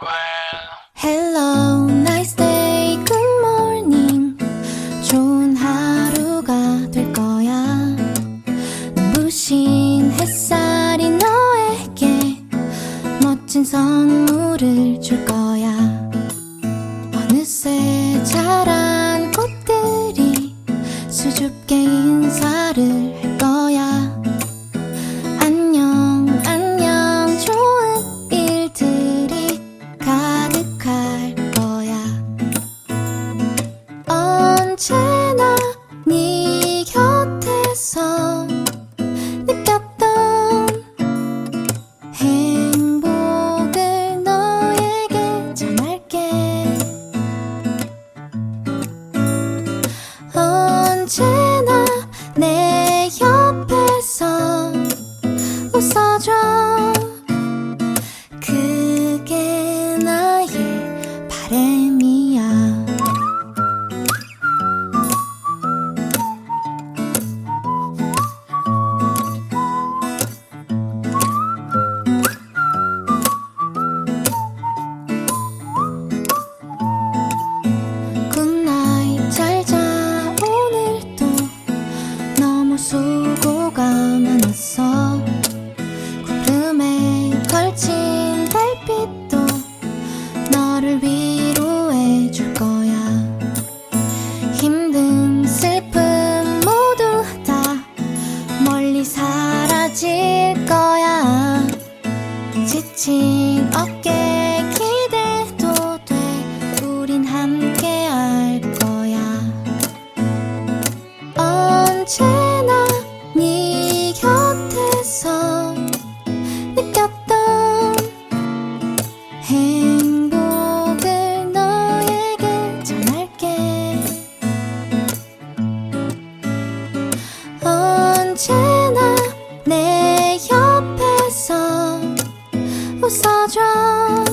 Hello, nice day, good morning. 좋은 하루가 될 거야. 눈부신 햇살이 너에게 멋진 선물을 줄 거야. 어느새 자란 꽃들이 수줍게 네 곁에서 느꼈던 행복을 너에게 전할게. 언제 지친 어깨 기대도 돼. 우린 함께 할 거야. 언제나 네 곁에서 느꼈던 행복을 너에게 전할게. 언제 撒娇。